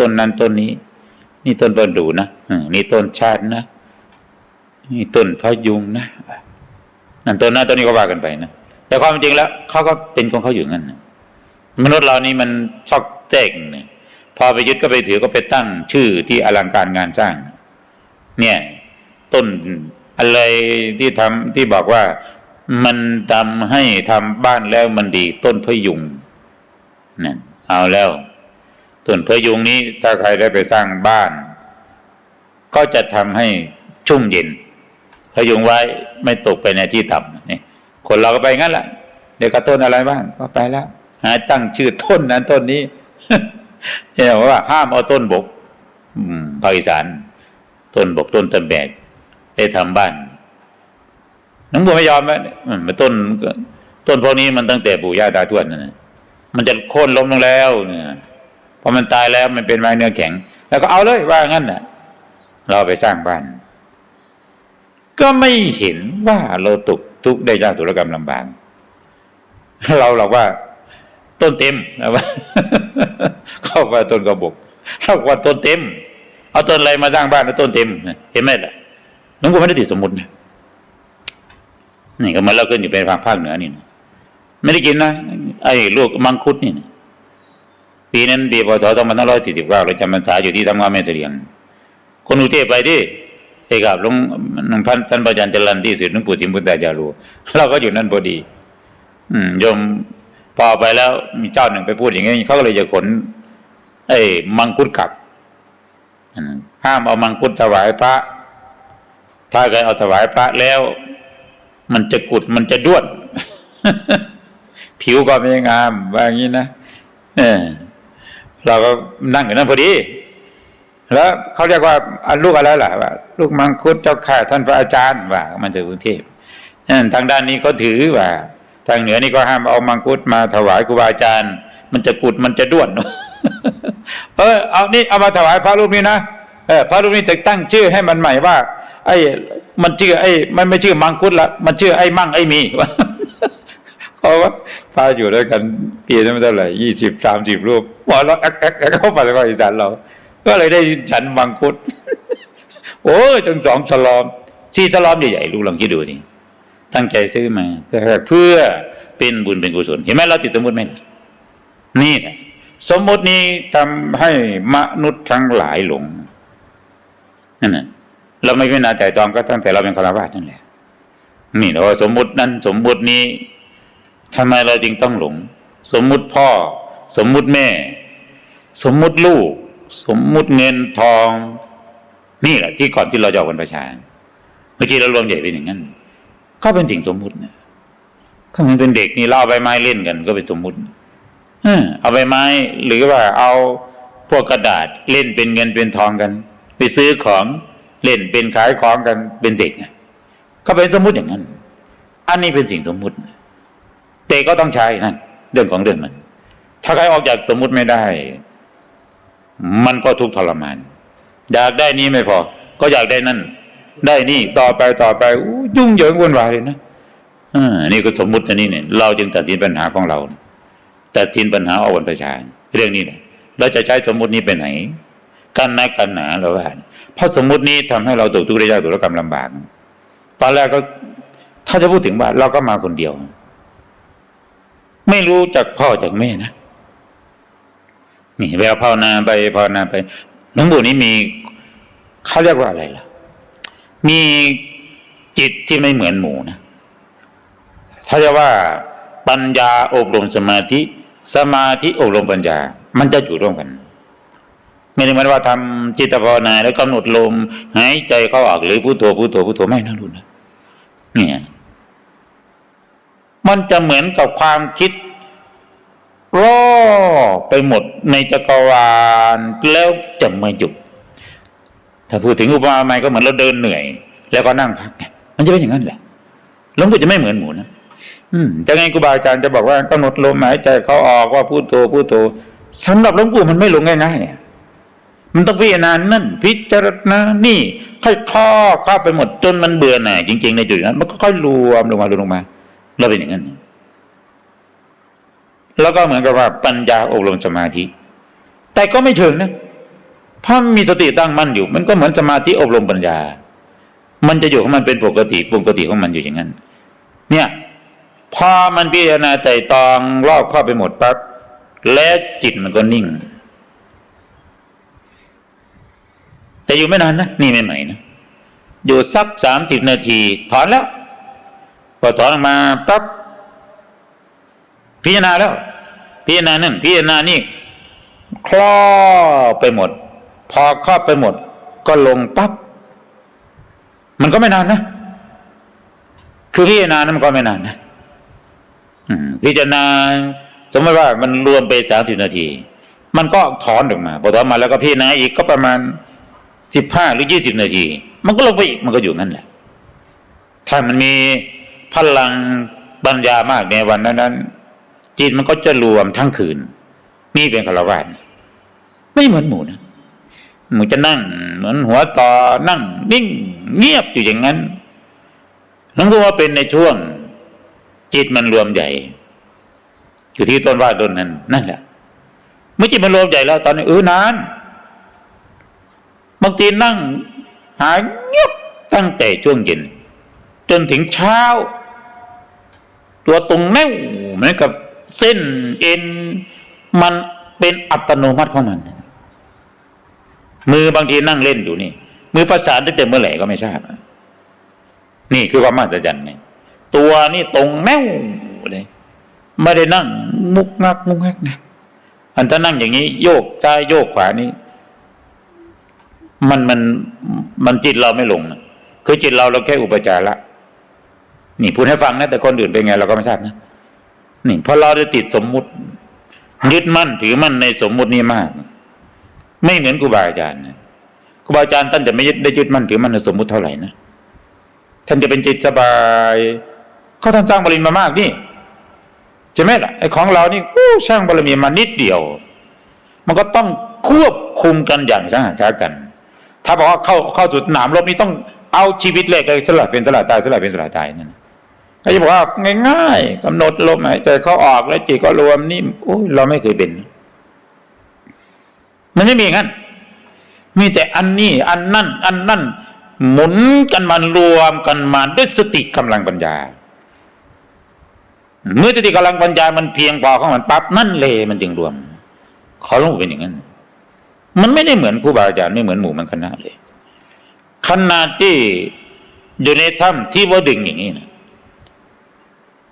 ต้นนั้นต้นนี้ นี่ต้นประดู่นะนี่ต้นชาตินะนี่ต้นพยุงนะนั่นต้นนั้นต้นนี้ก็ว่ากันไปนะแต่ความจริงแล้วเขาก็เป็นของเขาอยู่งั้นนะมนุษย์เรานี่มันชอบแจ้งเนี่ยพอไปยึดก็ไปถือก็ไปตั้งชื่อที่อลังการงานสร้าง เนี่ย ต้นอะไรที่ทำที่บอกว่ามันทำให้ทำบ้านแล้วมันดีต้นพยุงนั่นเอาแล้ว ต้นพยุงนี้ถ้าใครได้ไปสร้างบ้าน ก็จะทำให้ชุ่มเย็นพยุงไว้ไม่ตกไปในที่ต่ำนี่คนเราก็ไปงั้นแหละเดี๋ยวกระต้นอะไรบ้างก็ไปแล้ว หาตั้งชื่อต้นนั้นต้นนี้เนี่ยกว่า ห้ามเอาต้นบกอืมภาคอีสานต้นบกต้นตะแบกได้ทำบ้านน้องบัวไม่ยอมไหมอืมต้น ต้นพวกนี้มันตั้งแต่ปู่ย่าตาทวดนั่นมันจะโค่นล้มลงแล้วเนี่ย พอมันตายแล้วมันเป็นไม้เนื้อแข็ง แล้วก็เอาเลยว่างั้นน่ะ เราไปสร้างบ้าน ก็ไม่เห็นว่าเราตกทุกข์ได้ยากทุรกรรมลำบากเราหรอกว่า ต้นเต็มนะว่าเข้าว่าต้นกระบอกเราว่าต้นเต็ม เอาต้นอะไรมาสร้างบ้านแล้วต้นเต็มเห็นไหมล่ะน้องกูไม่ได้ติดสมมตินะนี่ก็มันเราขึ้นอยู่เป็นภาคภาคเหนือนี่นะไม่ได้กินนะไอ้ลูกมังคุดนี่นะ ปีนั้นปีพศสองพันห้าร้อยสี่สิบเก้าเราจำพรรษาอยู่ที่ทำงานแม่เสลียง คนอุเทพไปดิไอ้กับหลวงหลวงพันท่านประจันจรันที่สุดหลวงปู่สิมพุทธาจารุเราก็อยู่นั่นพอดี อืมโยมพอไปแล้วมีเจ้าหนึ่งไปพูดอย่างนี้เขาก็เลยจะขนไอ้มังคุดกลับห้ามเอามังคุดถวายพระ ถ้าเกิดเอาถวายพระแล้ว มันจะกุดมันจะด้วน ผิวก็ไม่งามว่าอย่างนี้นะเออ เราก็นั่งอยู่นั่นพอดี แล้วเขาเรียกว่าลูกอะไรล่ะว่าลูกมังคุดเจ้าข้าท่านพระอาจารย์ว่า มันจะกรุงเทพนั่นทางด้านนี้เขาถือว่า ทางเหนือนี่ก็ห้ามเอามังคุดมาถวายครูบาอาจารย์ มันจะกุดมันจะด้วนเออเอานี่เอามาถวายพระรูปนี้นะเออพระรูปนี้จะตั้งชื่อให้มันใหม่ว่า ไอ้มันชื่อไอ้มันไม่ชื่อมังคุดละมันชื่อไอ้มั่งไอ้มี เพราะว่าพาอยู่ด้วยกันปีนั้นไม่เท่าไหร่ยี่สิบสามสิบรูปหัวเราะแอ๊กแอ๊กแอ๊กเข้าไปในภาคอีสานเรา ก็เลยได้ฉันมังคุด โอ้ยจนสองสลอมสี่สลอมใหญ่ๆลูกลองคิดดูดิตั้งใจซื้อมา เพื่อเพื่อเป็นบุญเป็นกุศลเห็นไหมเราติดสมมติไหมนี่นะสมมตินี้ทำให้มนุษย์ทั้งหลายหลงนั่นน่ะเราไม่เป็นนาแต่ตองก็ตั้งแต่เราเป็นคารวะนั่นแหละนี่เราสมมุตินั้นสมมุตินี้ ทำไมเราจึงต้องหลง สมมุติพ่อ สมมุติแม่ สมมุติลูก สมมุติเงินทอง นี่แหละที่ก่อนที่เราจะออกบรรพชาเมื่อกี้เรารวมใหญ่เป็นอย่างนั้นก็เป็นสิ่งสมมุตินะก็เหมือนเป็นเด็กนี่เล่าใบไม้เล่นกัน ก็เป็นสมมุติเอาใบไม้ หรือว่าเอาพวกกระดาษเล่นเป็นเงินเป็นทองกัน ไปซื้อของเล่นเป็นขายของกันเป็นเด็กไงก็เป็นสมมุติอย่างนั้น อันนี้เป็นสิ่งสมมุติ แต่ก็ต้องใช้นั่นเรื่องของเรื่องมัน ถ้าใครออกจากสมมุติไม่ได้ มันก็ทุกข์ทรมาน อยากได้นี้ไม่พอ ก็อยากได้นั่น ได้นี่ต่อไปต่อไปอยุ่งเหยิงวุ่นวายเลยนะอ่านี่ก็สมมุติอันนี้เนี่ย เราจึงตัดสินปัญหาของเราตัดสินปัญหาเอาวนประชาเรื่องนี้แหละเราจะใช้สมมุตินี้ไปไหนกันนักกันหนาเราว่าเพราะสมมุตินี้ทำให้เราตกทุกข์ได้ยากตุรกรรมลำบาก ตอนแรกก็ถ้าจะพูดถึงว่าเราก็มาคนเดียว ไม่รู้จากพ่อจากแม่นะนี่เวลาภาวนาไปภาวนาไปหลวงปู่นี้มีเขาเรียกว่าอะไรล่ะ มีจิตที่ไม่เหมือนหมูนะถ้าจะว่าปัญญาอบรมสมาธิ สมาธิอบรมปัญญา มันจะอยู่ร่วมกัน ไม่ได้หมายว่าทำจิตภาวนาแล้วกำหนดลมหายใจเข้าออกหรือพุทโธพุทโธพุทโธไม่นะรุ่นนะเนี่ย มันจะเหมือนกับความคิดรอไปหมดในจักรวาลแล้วจะม่หยุด ถ้าพูดถึงอุปมาใหม่ก็เหมือนเราเดินเหนื่อย แล้วก็นั่งพักมันจะเป็นอย่างนั้นแหละหลวงปู่จะไม่เหมือนหมูนะอืมจะไงครูบาอาจารย์จะบอกว่ากำหนดลมหายใจเขาออกว่าพูดโธพูดโธสำหรับหลวงปู่มันไม่ลงง่ายๆมันต้องพิจารณานั่นพิจารณานี่ค่อยข้อเข้าไปหมดจนมันเบื่อหน่ายจริง ๆ ในจุดนั้น มันก็ค่อยรวมลงมารวมลงมา แล้วเป็นอย่างนั้นแล้วก็เหมือนกับว่าปัญญาอบรมสมาธิ แต่ก็ไม่ถึงนะพอมีสติตั้งมั่นอยู่ มันก็เหมือนสมาธิอบรมปัญญา มันจะอยู่ของมันเป็นปกติปกติของมันอยู่อย่างนั้น เนี่ยพอมันพิจารณาไต่ตองรอบข้าไปหมดปั๊บแล้วจิตมันก็นิ่ง แต่อยู่ไม่นานนะนี่ไม่ใหม่นะอยู่สักสามสิบนาที ถอนแล้ว พอถอนมาปั๊บพิจารณาแล้ว พิจารณานั่นพิจารณานี่ครอบไปหมด พอครอบไปหมด ก็ลงปั๊บมันก็ไม่นานนะคือพิจารณานั้นมันก็ไม่นานนะพิจารณาสมมติว่ามันรวมไปสามสิบนาที มันก็ถอนออกมาพอถอนมาแล้วก็พิจารณาอีกก็ประมาณสิบห้าหรือยี่สิบนาที มันก็ลงไปอีกมันก็อยู่นั่นแหละถ้ามันมี พลังปัญญามากในวันนั้นนั้นจิตมันก็จะรวมทั้งคืน นี่เป็นคารวะไม่เหมือนหมูนะหมูจะนั่ง เหมือนหัวต่อนั่ง นิ่ง เงียบอยู่อย่างนั้นนั่นก็ว่าเป็นในช่วง จิตมันรวมใหญ่ อยู่ที่ต้นว่าต้นนั้น นั่นแหละเมื่อจิตมันรวมใหญ่แล้ว ตอนนี้เออนานบางทีนั่ง หายเงียบตั้งแต่ช่วงเย็น จนถึงเช้า ตัวตรงแน่วเหมือนกับเส้นเอ็นมันเป็นอัตโนมัติของมัน มือบางทีนั่งเล่นอยู่นี่ มือประสานตั้งแต่เมื่อไหร่ก็ไม่ทราบนี่คือความมาตรจันเนี่ยตัวนี่ตรงแน่วเลยไม่ได้นั่ง มุกงักมุกงักนะอันถ้านั่งอย่างนี้ โยกซ้ายโยกขวานี่มันมันมันจิตเราไม่ลงนะคือจิตเราเราแค่อุปจาระ นี่พูดให้ฟังนะแต่คนอื่นเป็นไงเราก็ไม่ทราบนะนี่เพราะเราได้ติดสมมุติ ยึดมั่นถือมั่นในสมมุตินี้มาก ไม่เหมือนครูบาอาจารย์นะครูบาอาจารย์ท่านจะไม่ยึดได้ยึดมั่นถือมั่นในสมมุติเท่าไหร่นะท่านจะเป็นจิตสบายเขาท่านสร้างบารมีมามากนี่ใช่ไหมล่ะไอ้ของเรานี่อู้สร้างบารมีมานิดเดียว มันก็ต้องควบคุมกันอย่างช้าช้ากัน ถ้าบอกว่าเข้าเข้าสู่สนามรบนี่ต้องเอาชีวิตเลยสละเป็นสละตายสละเป็นสละตายนั่น ก็จะบอกว่าง่ายๆกำหนดลมหายใจเขาออกแล้วจิตก็รวมนี่โอ้ยเราไม่เคยเป็น มันไม่มีงั้น มีแต่อันนี้ อันนั่น อันนั่น หมุนกันมารวมกันมาด้วยสติกำลังปัญญา เมื่อสติกำลังปัญญามันเพียงพอของมันปั๊บนั่นเลยมันจึงรวมเขอลงเป็นอย่างนั้น มันไม่ได้เหมือนครูบาอาจารย์ไม่เหมือนหมู่มันคณะเลยขนาดที่อยู่ในถ้ำที่ว่าดึงอย่างนี้นะ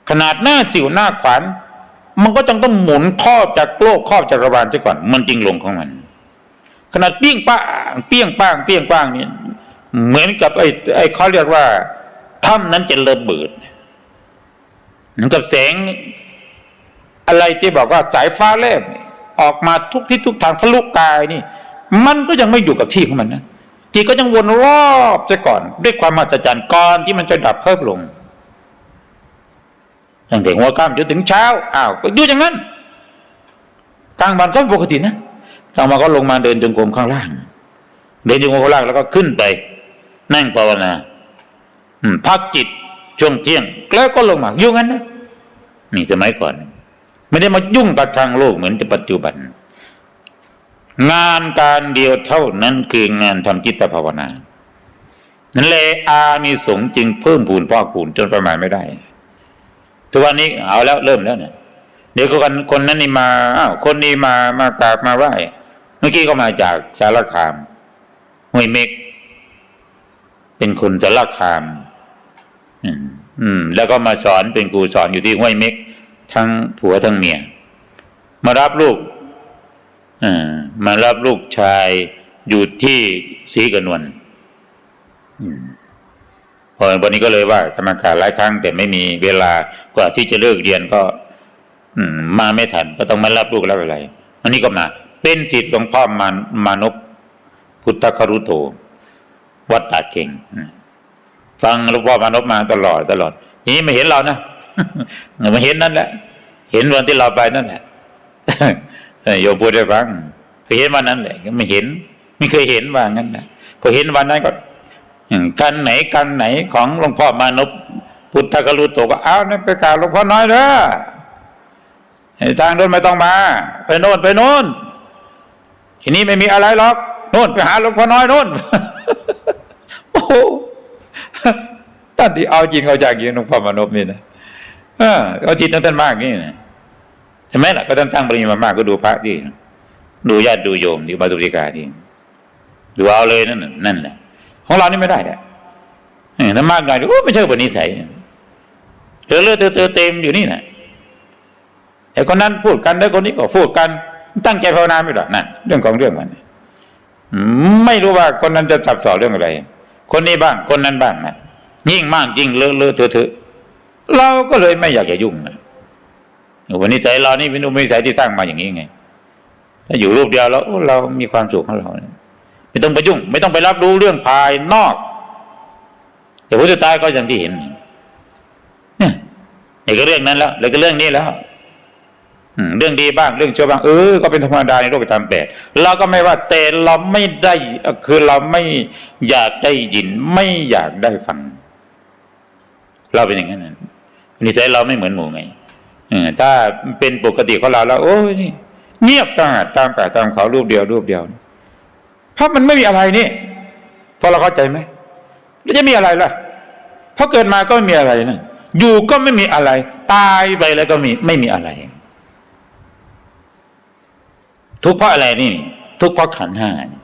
ขนาดหน้าสิวหน้าขวาน มันก็ต้องต้องหมุนครอบจากโลกครอบจักรวาลซะก่อน มันจึงลงของมัน ขนาดเปี้ยงป้างเปี้ยงป้างเปี้ยงป้างนี่เหมือนกับไอ้ไอ้เขาเรียกว่าถ้ำนั้นจะระเบิดเหมือนกับแสงอะไรที่บอกว่าสายฟ้าแลบออกมาทุกทิศทุกทางทะลุกายนี่ มันก็ยังไม่อยู่กับที่ของมันนะจิตก็ยังวนรอบซะก่อน ด้วยความมหัศจรรย์ก่อนที่มันจะดับเพิ่มลง ตั้งแต่หัวค่ำจนถึงเช้าอ้าวก็อยู่อย่างนั้นกลางวันก็ปกตินะกลางวันก็ลงมาเดินจงกรมข้างล่าง เดินจงกรมข้างล่างแล้วก็ขึ้นไป นั่งภาวนาอืพักจิตช่วงเที่ยง แล้วก็ลงมาอยู่งั้นนะนี่สมัยก่อน ไม่ได้มายุ่งกับทางโลกเหมือนปัจจุบัน งานการเดียวเท่านั้นคืองานทำจิตภาวนานั่นแหละอานิสงส์จึงเพิ่มพูนพอกพูนจนประมาณไม่ได้ ทุกวันนี้เอาแล้วเริ่มแล้วเนี่ยเดี๋ยวคนคนนั้นนี่มาอ้าวคนนี้มามากราบมาไหว้เมื่อกี้ก็มาจากสารคามห้วยเมกเป็นคนสารคามอืมอืมแล้วก็มาสอนเป็นครูสอนอยู่ที่ห้วยเมกทั้งผัวทั้งเมียมารับลูกอ่ามารับลูกชายอยู่ที่ศรีกนวลอืม พอวันนี้ก็เลยว่าธรรมกาหลายครั้งแต่ไม่มีเวลากว่าที่จะเลิกเรียนก็ อืมาไม่ทันก็ต้องมารับลูกรับอะไรวันนี้ก็มา เป็นจิตหลวงพ่อมานมานพพุทธครุโตวัดตาเก่งฟังหลวงพ่อมานพมาตลอดตลอดทีนี้ไม่เห็นเรานะไม่เห็นนั่นแหละ เห็นวันที่เราไปนั่นแหละโยมพูดได้ฟังเคยเห็นวันนั้นแหละไม่เห็น ไม่เคยเห็นว่างั้นนะพอเห็นวันนั้นก็ กันไหนกันไหนของหลวงพ่อมานพพุทธกรุโตก็เอานั่นไปกราบหลวงพ่อน้อยเด้อให้ทางโน้นไม่ต้องมา ไปโน่นไปโน่นทีนี้ไม่มีอะไรหรอกโน่นไปหาหลวงพ่อน้อยโน่นโอ้โท่านที่เอาจริงเอาจากจริงหลวงพ่อมานพนี่นะเออเอาจิตของท่านมากนี่นะใช่ไหมล่ะก็ท่านสร้างบารมีมามากก็ดูพระที่ดูญาติดูโยมดูมาสุติกาที่ดูเอาเลยนั่นนั่นแหละ ของเรานี่ไม่ได้แหละเออถ้ามากหน่อยโอ้ไม่ใช่ปณิสัยเธอเลือดเธอเธอเต็มอยู่นี่นะไอ้คนนั้นพูดกันแล้วคนนี้ก็พูดกัน ตั้งใจภาวนาไม่หรอกนั่นเรื่องของเรื่องมันอืมไม่รู้ว่าคนนั้นจะสับสอนเรื่องอะไร คนนี้บ้าง คนนั้นบ้างนะยิ่งมากยิ่งเลอะเลอะเทอะเทอะเราก็เลยไม่อยากจะยุ่งนะวันนี้ใจเรานี่เป็นอุปนิสัยที่สร้างมาอย่างนี้ไง ถ้าอยู่รูปเดียวแล้วเรามีความสุขของเราเนี่ย ไม่ต้องไปยุ่ง ไม่ต้องไปรับรู้เรื่องภายนอกแต่พุทธตายก็อย่างที่เห็นเนี่ยนี่ก็เรื่องนั้นแล้วแล้วก็เรื่องนี้แล้วเรื่องดีบ้างเรื่องชั่วบ้างเออก็เป็นธรรมดาในโลกธรรมแปดเราก็ไม่ว่าแต่เราไม่ได้คือเราไม่อยากได้ยิน ไม่อยากได้ฟัง เราเป็นอย่างนั้นนิสัยเราไม่เหมือนหมูไงอถ้าเป็นปกติของเราแล้ว โอ้ยเงียบตามตามป่ตามเขารูปเดียวรูปเดียว เพราะมันไม่มีอะไรนี่พอเราเข้าใจไหมแล้วจะมีอะไรล่ะพราะเกิดมาก็ไม่มีอะไรนะอยู่ก็ไม่มีอะไร ตายไปแล้วก็มีไม่มีอะไร ทุกข์เพราะอะไรนี่ ทุกข์เพราะขันห้านี่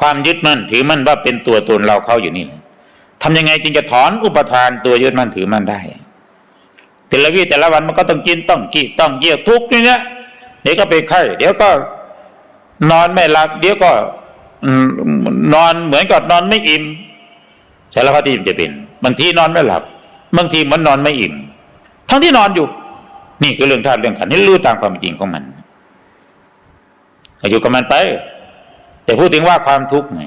ความยึดมั่นถือมั่นว่าเป็นตัวตนเราเข้าอยู่นี่แหละทำยังไงจึงจะถอนอุปทานตัวยึดมั่นถือมั่นได้แต่ละวี่แต่ละวันมันก็ต้องกินต้องกี่ต้องเยี่ยวทุกนี่นะเดี๋ยวก็เป็นไข้เดี๋ยวก็ นอนไม่หลับเดี๋ยวก็นอนเหมือนกับนอนไม่อิ่มใช่แล้วที่มันจะเป็นบางทีนอนไม่หลับบางทีมันนอนไม่อิ่ม ทั้งที่นอนอยู่ นี่คือเรื่องธาตุเรื่องขันธ์ให้รู้ตามความจริงของมันอยู่กับมันไป แต่พูดถึงว่าความทุกข์ไง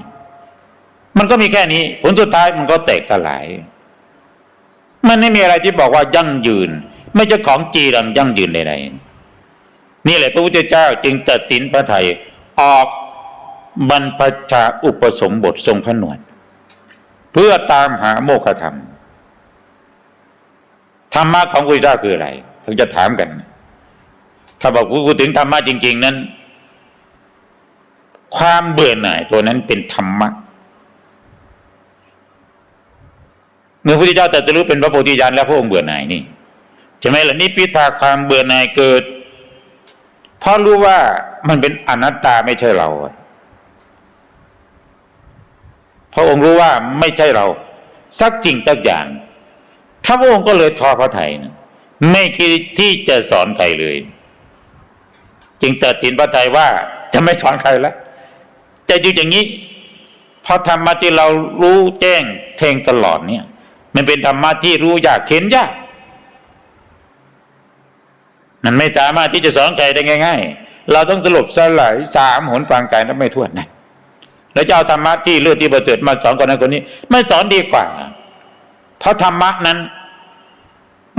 มันก็มีแค่นี้ ผลสุดท้ายมันก็แตกสลาย มันไม่มีอะไรที่บอกว่ายั่งยืน ไม่ใช่ของจีรังยั่งยืนใดๆนี่แหละพระพุทธเจ้าจึงตัดสินพระไทย ออกบรรพชาอุปสมบททรงพระนวดเพื่อตามหาโมฆะธรรม ธรรมะของพระพุทธเจ้าคืออะไรเราจะถามกัน ถ้าบอกพูดถึงธรรมะจริง ๆนั้น ความเบื่อหน่ายตัวนั้นเป็นธรรมะเมื่อพระพุทธเจ้าตรัสรู้เป็นพระโพธิญาณแล้วพระองค์เบื่อหน่ายนี่ใช่ไหมล่ะนี่พิธาความเบื่อหน่ายเกิด เพราะรู้ว่ามันเป็นอนัตตาไม่ใช่เราพระองค์รู้ว่าไม่ใช่เรา สักจริงสักอย่างถ้าพระองค์ก็เลยทอพระไทยนะไม่คิดที่จะสอนใครเลย จึงตัดสินพระไทยว่าจะไม่สอนใครแล้วจะอยู่อย่างนี้เพราะธรรมะที่เรารู้แจ้งแทงตลอดเนี่ย มันเป็นธรรมะที่รู้ยากเข็นยาก มันไม่สามารถที่จะสอนใครได้ง่าย ๆ เราต้องสรุปสลายสามหนปางกายนั้นไม่ทั่วนะแล้วจะเอาธรรมะที่เลือดที่ประเสริฐมาสอนคนนั้นคนนี้ไม่สอนดีกว่า เพราะธรรมะนั้น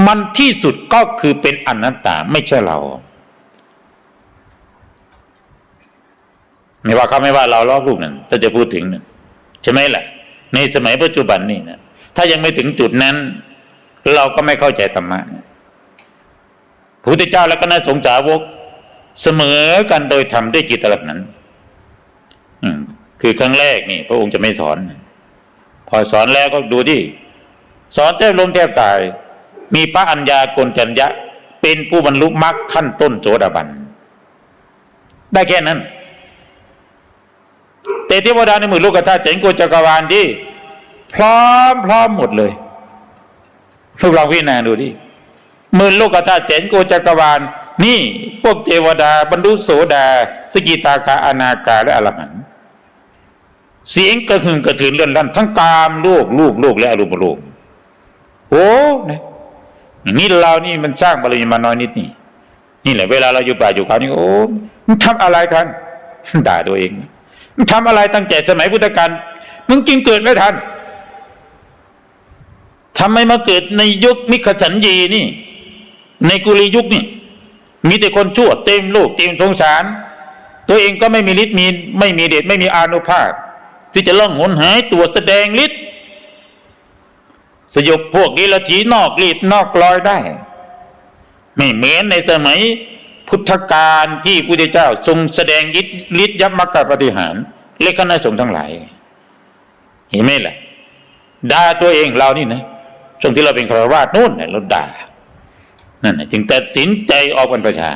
มันที่สุดก็คือเป็นอนัตตาไม่ใช่เราไม่ว่าเขาไม่ว่าเราล้อรูปนั้นถ้าจะพูดถึงนั้นใช่ไหมล่ะ ในสมัยปัจจุบันนี่นะถ้ายังไม่ถึงจุดนั้น เราก็ไม่เข้าใจธรรมะพ ระพุทธเจ้าและคณะสงฆ์สาวกเสมอกันโดยทำด้วยจิตตลักนั้นอืคือครั้งแรกนี่ พระองค์จะไม่สอน พอสอนแล้วก็ดูที่ สอนแทบลมแทบตาย มีพระอัญญาโกณจัญญะ เป็นผู้บรรลุมรรคขั้นต้นโสดาบัน ได้แค่นั้น แต่เทวดาในหมื่นลูกกธาตุเจ๋งกว่าจักรวาลที่ พร้อมพร้อมหมดเลยลูกลองพิจารณาดูที่ หมื่นลูกธาตุเจ๋งกจักรวาล นี่พวกเทวดา บรรลุโสดา สกิตาคาอนาคาและอรหันต์เสียงกระหึ่งกระถืนเลื่อนลั่นทั้งกามโลกลูกโลกและอรูปโลกโอ้นะนี่เรานี่มันสร้างบารมีมาน้อยนิดนี่นี่แหละเวลาเราอยู่ป่าอยู่เขานี่โอ้มันทำอะไรกันด่าตัวเองมึงทำอะไรตั้งแต่สมัยพุทธกาลมึงกินเกิดไม่ทันทำไมมาเกิดในยุคมิขฉันยีนี่ ในกุลียุคนี่มีแต่คนชั่วเต็มโลกเต็มสงสาร ตัวเองก็ไม่มีฤทธิ์มีไม่มีเดชไม่มีอานุภาพ ที่จะล่องหนหายตัวแสดงฤทธิ์สยบพวกนี้ละทีนอกรีดนอกลอยได้ ไม่เหมือนในสมัยพุทธกาลที่พระพุทธเจ้าทรงแสดงฤทธิ์ฤทธิ์ยับมรรคปฏิหารเรียกคณะสงฆ์ทั้งหลาย เห็นไหมล่ะด่าตัวเองเรานี่นะช่วงที่เราเป็นคารวาสนู่นเนี่ยเราด่า นั่นนะจึงตัดสินใจออกบรรพชา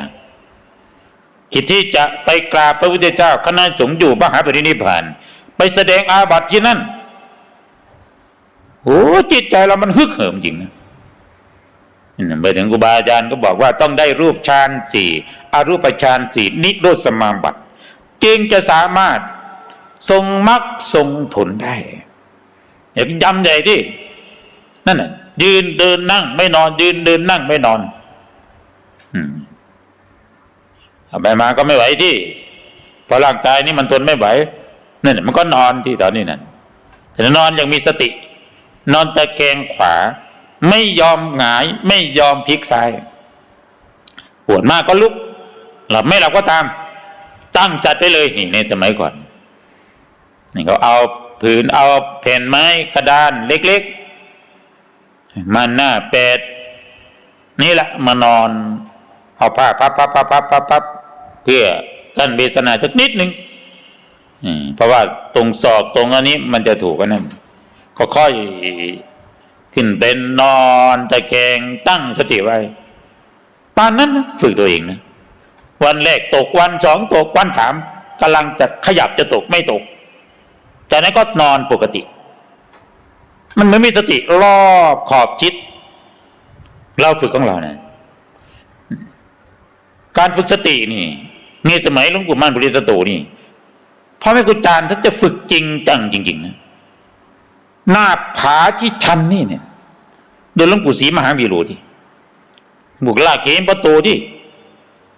คิดที่จะไปกราบพระพุทธเจ้าคณะสงฆ์อยู่มหาปรินิพาน ไปแสดงอาบัติที่นั่นโอ้จิตใจเรามันฮึกเหิมจริงนะไปถึงครูบาอาจารย์ก็บอกว่าต้องได้รูปฌานสี่อรูปฌานสี่นิโรธสมาบัติ จึงจะสามารถทรงมรรคทรงผลได้อย่าจำใหญ่ที่นั่นน่ะ ยืนเดินนั่ง ไม่นอน ยืนเดินนั่งไม่นอนอืมเอาไปมาก็ไม่ไหวที่เพราะร่างกายนี่มันทนไม่ไหวนั่นน่มันก็นอนที่ตอนนี้นั่นแต่นอนอย่างมีสติ นอนตะแคงขวา ไม่ยอมหงาย ไม่ยอมพลิกซ้ายปวดมากก็ลุก หลับไม่หลับก็ตาม ตั้งจัดไปเลยนี่ในสมัยก่อนนี่เขาเอาผืนเอาแผ่นไม้กระดานเล็ก มาหน้าเป็ดนี่แหละมานอน เอาผ้าพับพับพับพับพับพับเพื่อท่านเบสนาสักนิดหนึ่งเพราะว่าตรงศอกตรงอันนี้มันจะถูกกันนั่นก็ค่อยขึ้นเป็นนอนตะแคงตั้งสติไว้ปานนั้นฝึกตัวเองนะวันแรกตกวันสองตกวันสามกำลังจะขยับจะตกไม่ตก แต่นั้นก็นอนปกติ มันไม่มีสติรอบขอบชิด เราฝึกของเราเนะการฝึกสตินี่นี่สมัยหลวงปู่มั่นปริตโตนี่พ่อแม่ครูอาจารย์ท่านจะฝึกจริงจังจริงๆนะหน้าผาที่ชันนี่เนี่ยโดยหลวงปู่ศรีมหาวีโรที่บุกลากเขมประตูที่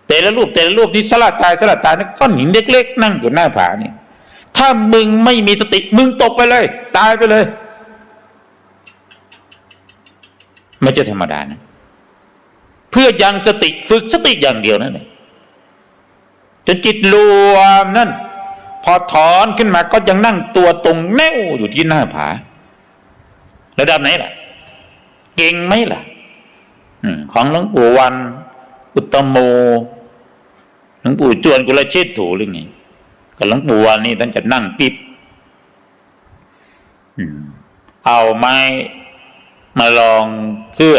แต่ละรูปแต่ละรูปที่สลัดตายสลัดตายนี่ก้อนหินเล็กๆ นั่งอยู่หน้าผาเนี่ยถ้ามึงไม่มีสติมึงตกไปเลย ตายไปเลย ไม่ใช่ธรรมดานะ เพื่อยังสติฝึกสติอย่างเดียวนั่นเองจนจิตรวมนั่น พอถอนขึ้นมาก็ยังนั่งตัวตรงแน่วอยู่ที่หน้าผา ระดับไหนล่ะ เก่งไหมล่ะของหลวงปู่วัน อุตโมหลวงปู่จวนกุลเชษถูหรือไงกับหลวงปู่วันนี่ท่านจะนั่งปิดเอาไม้ มาลองเพื่อ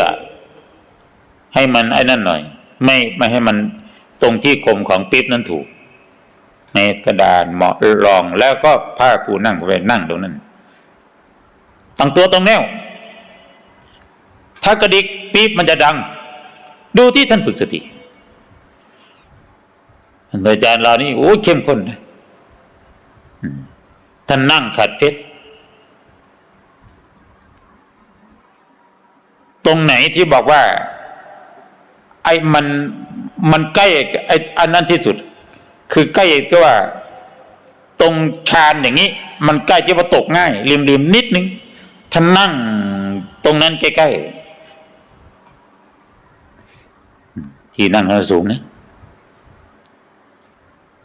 ให้มันไอ้นั่นหน่อย ไม่ไม่ให้มันตรงที่คมของปิ๊บนั้นถูก ในกระดานเหมาะรองแล้วก็ผ้าปูนั่งไปนั่งตรงนั้นตั้งตัวตรงแนว ถ้ากระดิกปี๊บมันจะดัง ดูที่ท่านฝึกสติท่านอาจารย์เรานี่โอ้เข้มข้นนะท่านนั่งขัดเพชร ตรงไหนที่บอกว่า ไอ้มันมันใกล้ไอ้อันนั้นที่สุด คือใกล้ที่ว่า ตรงชานอย่างนี้ มันใกล้ที่ว่าตกง่ายริมๆนิดนึงท่านนั่งตรงนั้นใกล้ๆที่นั่งเขาสูงนะ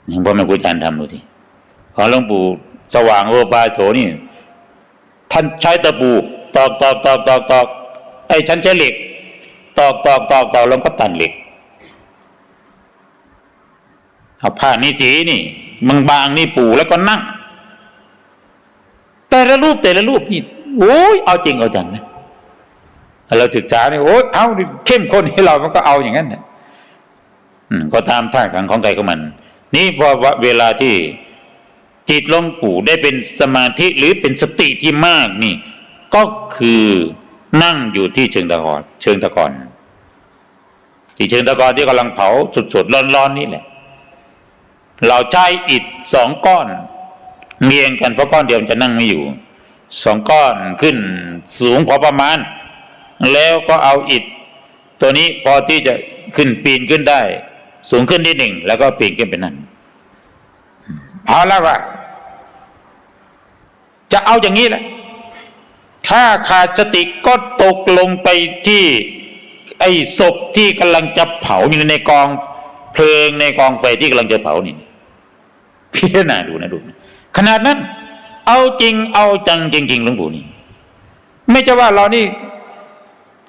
อย่างพ่อแม่ครูอาจารย์ทำดูทีพอหลวงปู่สว่างโอปาโสนี่ ท่านใช้ตะปูตอกตอกตอกตอกตอก ไอ้ฉันใช้เหล็ก ตอกตอกตอกตอกแล้วก็ตันเหล็กเอาผ้านี่สีนี่บางบางนี่ปูแล้วก็นั่ง แต่ละรูปแต่ละรูปนี่โอ้ยเอาจริงเอาจังนะเราศึกษาเนี่ยโอ้ยเอาเข้มข้นให้เรามันก็เอาอย่างนั้นเนี่ยก็ตามท่าขังของใครของมัน นี่พอเวลาที่จิตลงปู่ได้เป็นสมาธิหรือเป็นสติที่มากนี่ ก็คือ นั่งอยู่ที่เชิงตะกอนเชิงตะกอนที่เชิงตะกอนที่กำลังเผาสดๆร้อนๆนี่แหละ เราใช้อิฐสองก้อนเรียงกันเพราะก้อนเดียวมันจะนั่งไม่อยู่สองก้อนขึ้นสูงพอประมาณ แล้วก็เอาอิฐ ตัวนี้พอที่จะขึ้นปีนขึ้นได้ สูงขึ้นนิดหนึ่งแล้วก็ปีนขึ้นไปนั่นเอาแล้วว่าจะเอาอย่างนี้แหละ ถ้าขาดสติก็ตกลงไปที่ ไอ้ศพที่กำลังจะเผาอยู่ในกองเพลิงในกองไฟที่กำลังจะเผานี่พิจารณาดูนะดูนะขนาดนั้น เอาจริงเอาจังจริงๆหลวงปู่นี่ ไม่ใช่ว่าเรานี่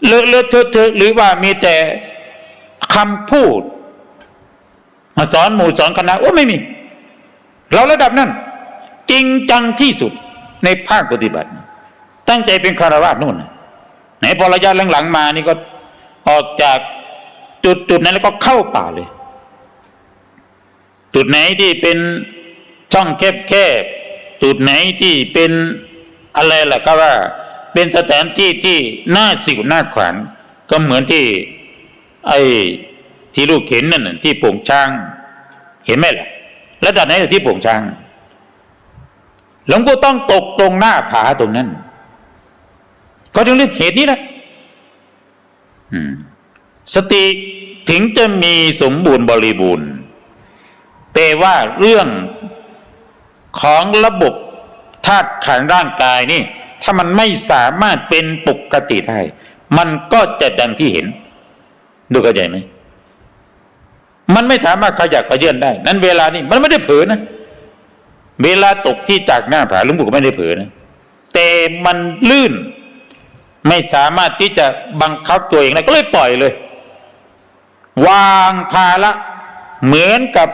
เลอะเลอะเทอะเทอะหรือว่ามีแต่คำพูด มาสอนหมู่สอนคณะโอ้ไม่มี เราระดับนั้น จริงจังที่สุดในภาคปฏิบัติ ตั้งใจเป็นคารวะนู่นนะไหนพอระยะหลังๆมานี่ก็ออกจากจุดจุดนั้นแล้วก็เข้าป่าเลย จุดไหนที่เป็นช่องแคบๆจุดไหนที่เป็นอะไรล่ะก็ว่า เป็นสถานที่ที่น่าสิวน่าขวัญก็เหมือนที่ ไอ้ที่ลูกเห็นนั่นที่โป่งช้าง เห็นไหมล่ะระดับไหนที่โป่งช้างหลวงปู่ต้องตกตรงหน้าผาตรงนั้น ก็จึงเรียกเหตุนี้แหละอืมสติถึงจะมีสมบูรณ์บริบูรณ์ แต่ว่าเรื่องของระบบธาตุขันธ์ร่างกายนี่ ถ้ามันไม่สามารถเป็นปกติได้ มันก็จะดังที่เห็น ดูเข้าใจไหมมันไม่สามารถขยับขยื่นได้ นั้นเวลานี่มันไม่ได้เผลอนะ เวลาตกที่จากหน้าผาหลุงปู่ก็ไม่ได้เผลอนะ แต่มันลื่น ไม่สามารถที่จะบังคับตัวเองได้ก็เลยปล่อยเลย วางภาระเหมือนกับ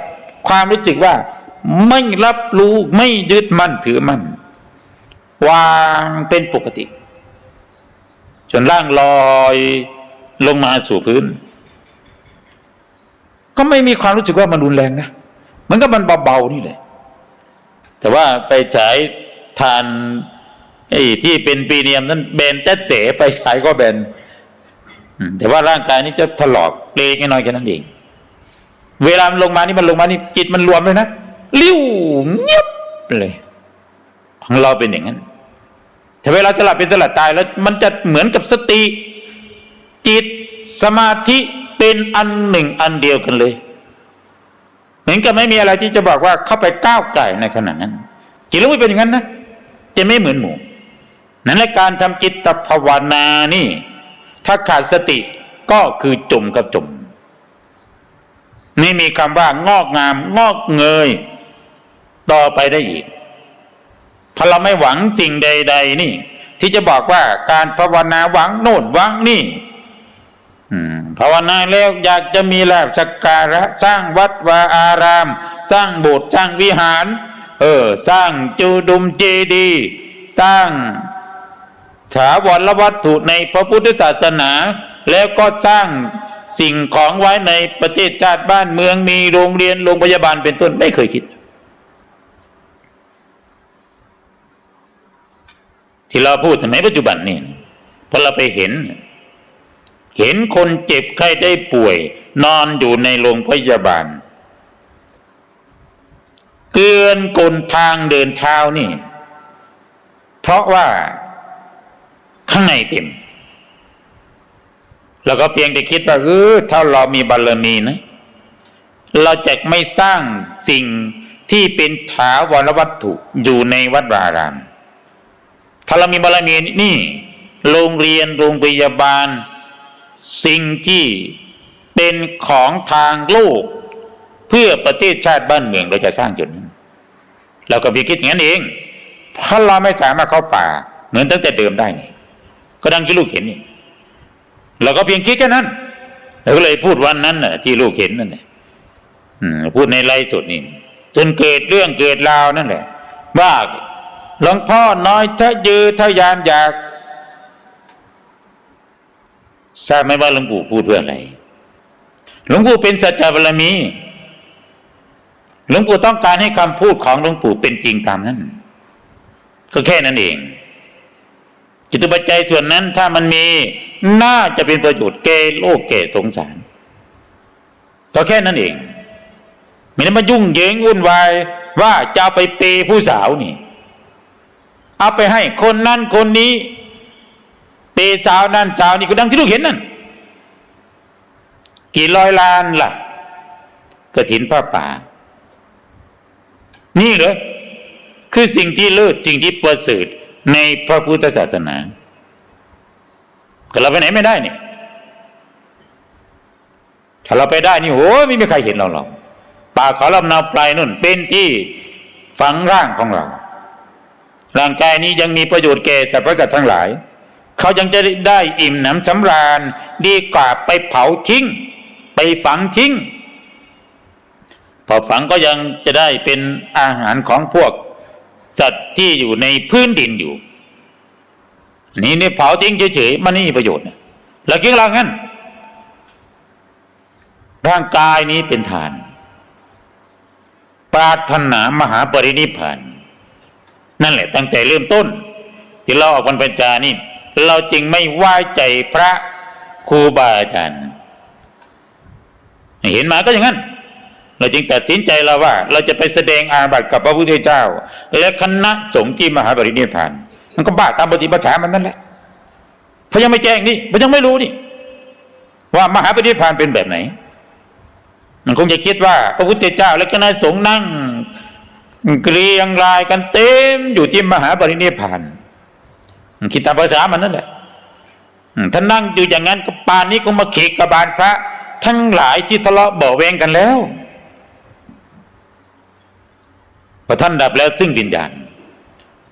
ความรู้สึกว่า ไม่รับรู้ไม่ยึดมั่นถือมั่นวางเป็นปกติ จนร่างลอยลงมาสู่พื้น ก็ไม่มีความรู้สึกว่ามันรุนแรงนะมันก็มันเบาๆนี่แหละแต่ว่าไปฉายทาน ไอ้ที่เป็นปีเนียมนั้นแบนแต่เต๋ไปฉายก็แบนแต่ว่าร่างกายนี่จะถลอกเล็กน้อยแค่นั้นเอง เวลามันลงมานี่มันลงมานี่จิตมันรวมเลยนะลิ้วเงียบเลยของเราเป็นอย่างนั้นถ้าเวลาจะหลับเป็นจะหลับตายแล้ว มันจะเหมือนกับสติ จิตสมาธิเป็นอันหนึ่งอันเดียวกันเลย เหมือนกับไม่มีอะไรที่จะบอกว่าเข้าไปก้าวไก่ในขณะนั้นจิตเราไม่เป็นอย่างนั้นนะจะไม่เหมือนหมู่ นั้นและการทำจิตภาวนานี่ ถ้าขาดสติก็คือจมกับจม นี่มีคำว่างอกงามงอกเงย ต่อไปได้อีกพอเราไม่หวังสิ่งใด ๆ นี่ ที่จะบอกว่าการภาวนาหวังโน่นหวังนี่ภาวนาแล้วอยากจะมีลาภสักการะสร้างวัดวาอาราม สร้างโบสถ์สร้างวิหาร เออ สร้างจูดุมเจดี สร้าง ถาวรวัตถุในพระพุทธศาสนา แล้วก็สร้างสิ่งของไว้ในประเทศชาติบ้านเมืองมีโรงเรียนโรงพยาบาลเป็นต้นไม่เคยคิด ที่เราพูดสมัยปัจจุบันนี่พอเราไปเห็น เห็นคนเจ็บไข้ได้ป่วย นอนอยู่ในโรงพยาบาลเกินกลทางเดินเท้านี่ เพราะว่า ข้างในเต็ม แล้วก็เพียงแต่คิดว่าเออถ้าเรามีบารมีนะ เราจะไม่สร้างสิ่งที่เป็นถาวรวัตถุอยู่ในวัดวาราม ถ้าเรามีบารมีนี่ โรงเรียนโรงพยาบาล สิ่งที่เป็นของทางโลก เพื่อประเทศชาติบ้านเมืองเราจะสร้างจุดนั้นเราก็เพียงคิดอย่างนั้นเองเพราะเราไม่สามารถเข้าป่า เหมือนตั้งแต่เดิมได้นี่ ก็ดังที่ลูกเห็นนี่เราก็เพียงคิดแค่นั้นเราก็เลยพูดวันนั้นน่ะ ที่ลูกเห็นนั่นแหละพูดในไลฟ์สดนี่จนเกิดเรื่องเกิดราวนั่นแหละว่าหลวงพ่อน้อยทะยือทะยานอยากทราบไหมว่าหลวงปู่พูดเพื่ออะไรหลวงปู่เป็นสัจจบารมีหลวงปู่ต้องการให้คำพูดของหลวงปู่เป็นจริงตามนั้น ก็แค่นั้นเอง จิตปัจจัยส่วนนั้นถ้ามันมีน่าจะเป็นประโยชน์แก่โลกแก่สงสารก็แค่นั้นเองไม่ได้มายุ่งเหยิงวุ่นวายว่าจะเอาไปเปผู้สาวนี่ เอาไปให้คนนั้นคนนี้ เปสาวนั่นสาวนี่ก็ดังที่ลูกเห็นนั่นกี่ร้อยล้านล่ะกระถินผ้าป่า นี่เหรอคือสิ่งที่เลิศสิ่งที่ประเสริฐ ในพระพุทธศาสนาก็เราไปไหนไม่ได้เนี่ยถ้าเราไปได้นี่โอ้ไม่มีใครเห็นเราหรอกป่าเขาลำนาปลายนุ่น เป็นที่ฝังร่างของเรา ร่างกายนี้ยังมีประโยชน์แก่สรรพสัตว์ทั้งหลาย เขายังจะได้อิ่มหนำสำราญ ดีกว่าไปเผาทิ้ง ไปฝังทิ้งพอฝังก็ยังจะได้เป็นอาหารของพวก สัตว์ที่อยู่ในพื้นดินอยู่อันนี้เนี่ยเผาทิ้งเฉยๆมันไม่มีประโยชน์เราคิดเรางั้น ร่างกายนี้เป็นฐาน ปรารถนามหาปรินิพาน นั่นแหละตั้งแต่เริ่มต้น ที่เราออกวันปัญจานี่ เราจึงไม่ไว้ใจพระครูบาอาจารย์ เห็นมาก็อย่างนั้น เราจึงตัดสินใจเราว่า เราจะไปแสดงอาบัติกับพระพุทธเจ้า และคณะสงฆ์ที่มหาปรินิพพาน มันก็บ้าตามปฏิปทามันนั่นแหละเพราะยังไม่แจ้งนี่เพราะยังไม่รู้นี่ ว่ามหาปรินิพพานเป็นแบบไหน มันคงจะคิดว่า พระพุทธเจ้า และคณะสงฆ์นั่งเกรียงรายกันเต็มอยู่ที่มหาปรินิพพานคิดตามภาษามันนั่นแหละอืมถ้านั่งอยู่อย่างนั้นก็ปานนี้คงมาเขกกบาลพระ ทั้งหลายที่ทะเลาะเบาแวงกันแล้ว พอท่านดับแล้วซึ่งวิญญาณ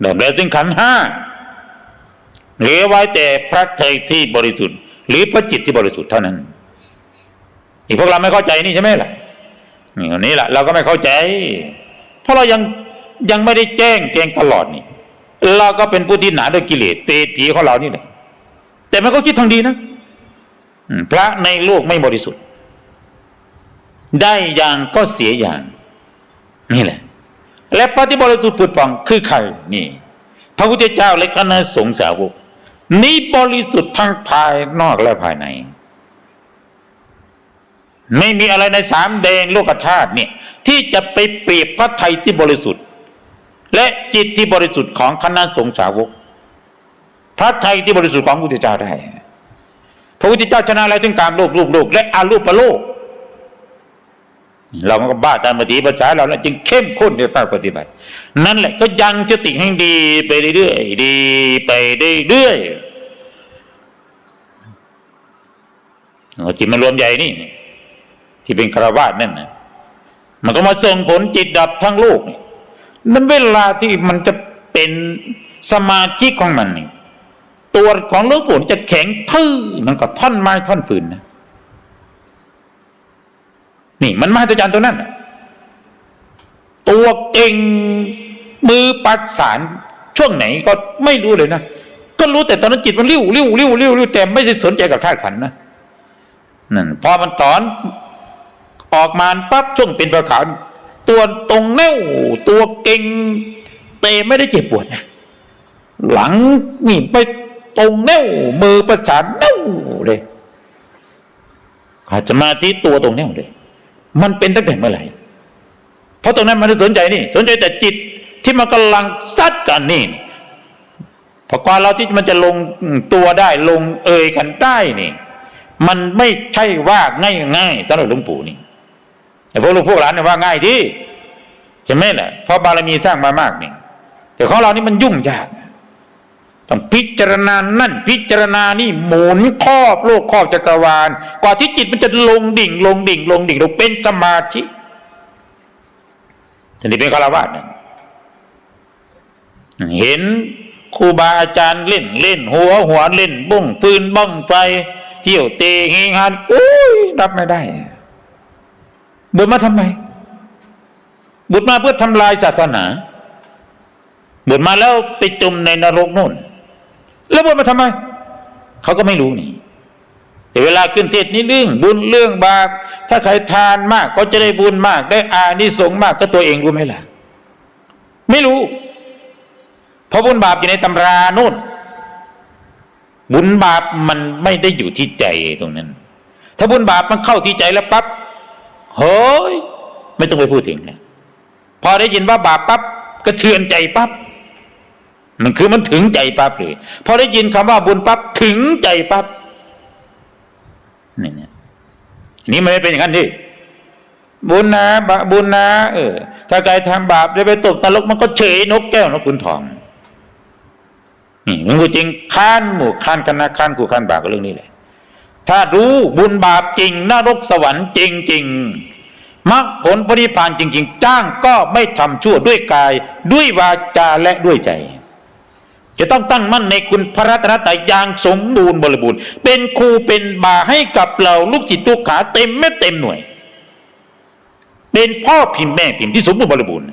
ดับแล้วซึ่งขันห้าเหลือไว้แต่พระไทยที่บริสุทธิ์ หรือพระจิตที่บริสุทธิ์เท่านั้นที่พวกเราไม่เข้าใจนี่ใช่ไหมล่ะนี่วันนี้แหละเราก็ไม่เข้าใจ เพราะเรายังยังไม่ได้แจ้งแจงตลอดนี่เราก็เป็นผู้ที่หนาด้วยกิเลสเตผีของเรานี่แหละแต่มันก็คิดทางดีนะพระในโลกไม่บริสุทธิ์ ได้อย่างก็เสียอย่าง นี่แหละ และพระที่บริสุทธิ์ผุดผ่องคือใครนี่ พระพุทธเจ้าและคณะสงฆ์สาวกนี้บริสุทธิ์ทั้งภายนอกและภายใน ไม่มีอะไรในสามแดงโลกธาตุเนี่ยที่จะไปเปรียบพระไทยที่บริสุทธิ์ และจิตที่บริสุทธิ์ของคณะสงฆ์สาวก พระไทยที่บริสุทธิ์ของพระพุทธเจ้าได้ พระพุทธเจ้าชนะอะไรถึงการโลกรูปโลกและอารูปโลก เราก็บ้าตามปฏิปทาเราแล้วจึงเข้มข้นในภาคปฏิบัติ นั่นแหละก็ยังสติให้ดีไปเรื่อยๆดีไปเรื่อยๆจิตมันรวมใหญ่นี่ ที่เป็นคารวาสนั่นนะมันก็มาส่งผลจิตดับทั้งโลกนั่นเวลาที่มันจะเป็นสมาธิของมันนี่ตัวของหลวงปู่จะแข็งทื่อมันกับท่อนไม้ท่อนฟืนนะ นี่มันมหัศจรรย์ตัวนั้นตัวเก่งมือปัดสารช่วงไหนก็ไม่รู้เลยนะก็รู้แต่ตอนนั้นจิตมันริ้วริ้วริ้วริ้วริ้วแต่ไม่ได้สนใจกับธาตุขันนะนั่นพอมันตอนออกมาปั๊บช่วงเป็นประขาวตัวตรงแน่วตัวเก่งเตะไม่ได้เจ็บปวดนะหลังนี่ไปตรงแน่วมือประสานแน่วเลยขาดสมาธิตัวตรงแน่วเลย มันเป็นตั้งแต่เมื่อไหร่เพราะตรงนั้นมันไม่สนใจนี่ สนใจแต่จิตที่มันกำลังซัดกันนี่พอกว่าเราที่มันจะลงตัวได้ลงเอยกันได้นี่ มันไม่ใช่ว่าง่ายๆสำหรับหลวงปู่นี่แต่พวกลูกพวกหลานเนี่ยว่าง่ายที่ใช่ไหมล่ะเพราะบารมีสร้างมามากนี่แต่ของเรานี่มันยุ่งยาก พิจารณานั่นพิจารณานี่หมุนครอบโลกครอบจักรวาล กว่าที่จิตมันจะลงดิ่ง ลงดิ่ง ลงดิ่งลงเป็นสมาธิทีนี้เป็นฆราวาสเนี่ยเห็นครูบาอาจารย์เล่นเล่น หัวหัวเล่นบุ้งฟืนบ้องไฟเที่ยวเตะเฮงฮันอุ้ยรับไม่ได้บวชมาทำไมบวชมาเพื่อทำลายศาสนาบวชมาแล้วไปจมในนรกนู่น แล้วบวชมาทำไม เขาก็ไม่รู้นี่ แต่เวลาขึ้นเทศนี่เรื่องบุญเรื่องบาปถ้าใครทานมากก็จะได้บุญมาก ได้อานิสงส์มากก็ตัวเองรู้ไหมล่ะ ไม่รู้ เพราะบุญบาปอยู่ในตำราโน่นบุญบาปมันไม่ได้อยู่ที่ใจตรงนั้น ถ้าบุญบาปมันเข้าที่ใจแล้วปั๊บเฮ้ยไม่ต้องไปพูดถึงนะพอได้ยินว่าบาปปั๊บกระเทือนใจปั๊บ มันคือมันถึงใจปั๊บเลยพอได้ยินคำว่าบุญปั๊บถึงใจปั๊บนี่เนี่ยนี่มันไม่เป็นอย่างนั้นดิบุญนะบาบุญนะเออ ถ้าใครทำบาปได้ไปตกนรกมันก็เฉยนกแก้วนกขุนทองนี่หลวงปู่จริงข้านหมู่ข้านคณะข้านกูข้านบาปก็เรื่องนี้แหละ ถ้ารู้บุญบาปจริงนรกสวรรค์จริงจริงมรรคผลปริพานจริง ๆ จ้างก็ไม่ทำชั่วด้วยกาย ด้วยวาจาและด้วยใจ จะต้องตั้งมั่นในคุณพระรัตนตรัยอย่างสมบูรณ์บริบูรณ์ เป็นครูเป็นบาให้กับเราลูกจิตลูกขาเต็มไม่เต็มหน่วย เป็นพ่อพิมพ์แม่พิมพ์ที่สมบูรณ์บริบูรณ์